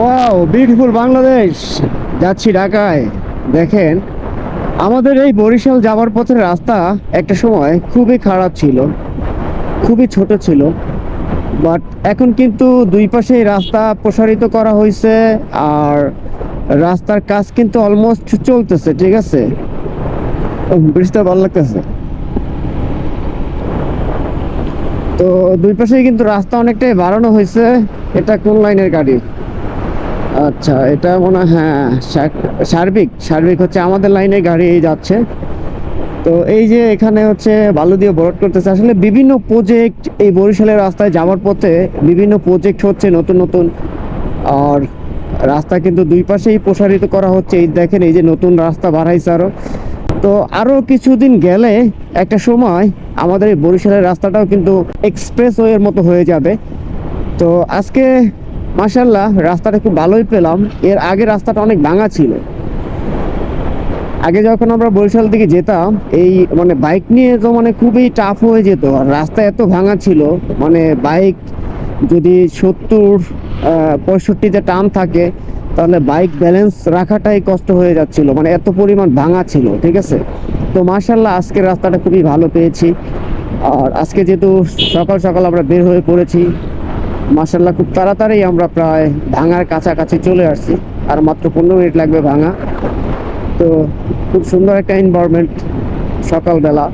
Wow beautiful Bangladesh যাচ্ছি ঢাকায়। দেখেন, আমাদের এই বরিশাল যাওয়ার পথের রাস্তা একটা সময় খুবই খারাপ ছিল, খুবই ছোট ছিল। বাট এখন কিন্তু দুই পাশেই রাস্তা প্রসারিত করা হয়েছে আর রাস্তার কাজ কিন্তু অলমোস্ট চলতেছে, ঠিক আছে? ব্রিজটা ভালো লাগতেছে। তো দুই পাশেই কিন্তু রাস্তা অনেকটাই বাড়ানো হয়েছে এটা কোন লাইনের গাড়ি? আচ্ছা এটা মনে হয় সার- সার্বিক সার্বিক হচ্ছে আমাদের লাইনে গাড়ি যাচ্ছে। তো এই যে এখানে হচ্ছে বালু দিয়ে বরট করতেছে, আসলে বিভিন্ন প্রজেক্ট এই বরিশালের রাস্তায় যাওয়ার পথে বিভিন্ন প্রজেক্ট হচ্ছে নতুন নতুন। আর রাস্তা কিন্তু দুই পাশেই প্রসারিত করা হচ্ছে, এই দেখেন, এই যে নতুন রাস্তা বাড়াইছে আরও। তো আরও কিছুদিন গেলে একটা সময় আমাদের এই বরিশালের রাস্তাটাও কিন্তু এক্সপ্রেস ওয়ের মতো হয়ে যাবে। তো আজকে মাসাল্লাহ রাস্তাটা খুব ভালোই পেলাম। এর আগে রাস্তাটা অনেক ভাঙা ছিল। আগে যখন আমরা বরিশাল দিকে যেতাম, এই মানে বাইক নিয়ে তো মানে খুবই টাফ হয়ে যেত। আর রাস্তা এত ভাঙা ছিল মানে বাইক যদি সত্তর পঁয়ষট্টিতে টান থাকে, তাহলে বাইক ব্যালেন্স রাখাটাই কষ্ট হয়ে যাচ্ছিল। মানে এত পরিমাণ ভাঙা ছিল, ঠিক আছে? তো মার্শাল্লাহ আজকের রাস্তাটা খুবই ভালো পেয়েছি। আর আজকে যেহেতু সকাল সকাল আমরা বের হয়ে পড়েছি মার্শাল্লাহ খুব তাড়াতাড়ি আমরা প্রায় ভাঙার কাছাকাছি চলে আসছি। আর মাত্র পনেরো মিনিট লাগবে ভাঙা। তো খুব সুন্দর একটা এনভায়রনমেন্ট সকালবেলা।